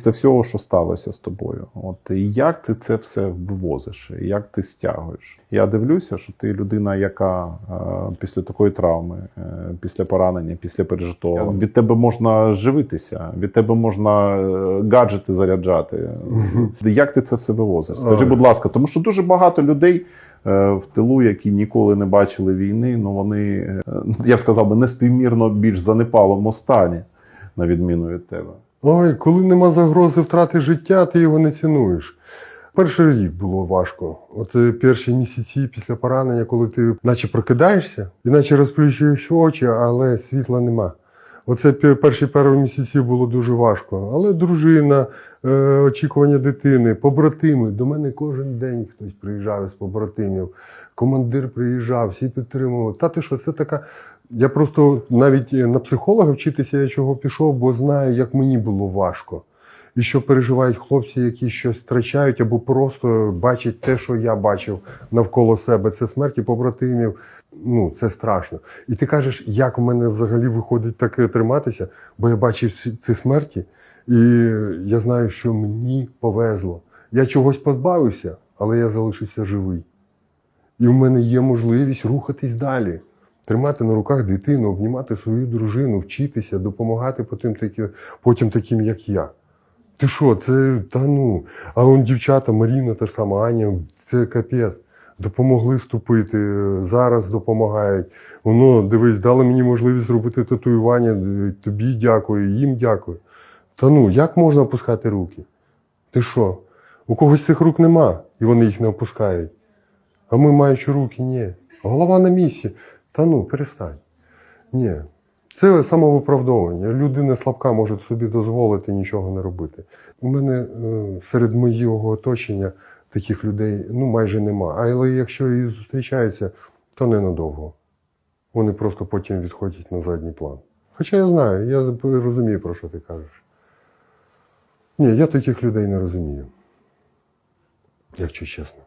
Після всього, що сталося з тобою, от і як ти це все вивозиш, як ти стягуєш? Я дивлюся, що ти людина, яка е, після такої травми, е, після поранення, після пережитого, від тебе можна живитися, від тебе можна е, гаджети заряджати. Як ти це все вивозиш? Скажи, будь ласка, тому що дуже багато людей. е, В тилу, які ніколи не бачили війни, ну вони е, я б сказав би неспівмірно більш занепалому стані, на відміну від тебе. Ой, коли нема загрози втрати життя, ти його не цінуєш. Перший рік було важко. От е, перші місяці після поранення, коли ти наче прокидаєшся, і наче розплющуєш очі, але світла нема. Оце пе- перші пару місяців було дуже важко. Але дружина, е, очікування дитини, побратими. До мене кожен день хтось приїжджав із побратимів. Командир приїжджав, всі підтримували. Та ти що, це така. Я просто навіть е, на психолога вчитися я чого пішов, бо знаю, як мені було важко. І що переживають хлопці, які щось втрачають, або просто бачать те, що я бачив навколо себе. Це смерті побратимів. Ну, це страшно. І ти кажеш, як у мене взагалі виходить таке триматися, бо я бачив ці смерті, і я знаю, що мені повезло. Я чогось позбавився, але я залишився живий. І в мене є можливість рухатись далі, тримати на руках дитину, обнімати свою дружину, вчитися, допомагати потім, такі, потім таким, як я. Ти що, це та ну. А он дівчата, Маріна, та ж сама Аня, це капець. Допомогли вступити, зараз допомагають. Воно, дивись, дали мені можливість зробити татуювання. Тобі дякую, їм дякую. Та ну, як можна опускати руки? Ти що? У когось цих рук нема, і вони їх не опускають. А ми, маючи руки, ні. Голова на місці. Та ну, перестань. Ні. Це самовиправдовування. Людина слабка може собі дозволити нічого не робити. У мене е, серед моєго оточення таких людей ну, майже нема. Але якщо і зустрічаються, то ненадовго. Вони просто потім відходять на задній план. Хоча я знаю, я розумію, про що ти кажеш. Ні, я таких людей не розумію. Якщо чесно.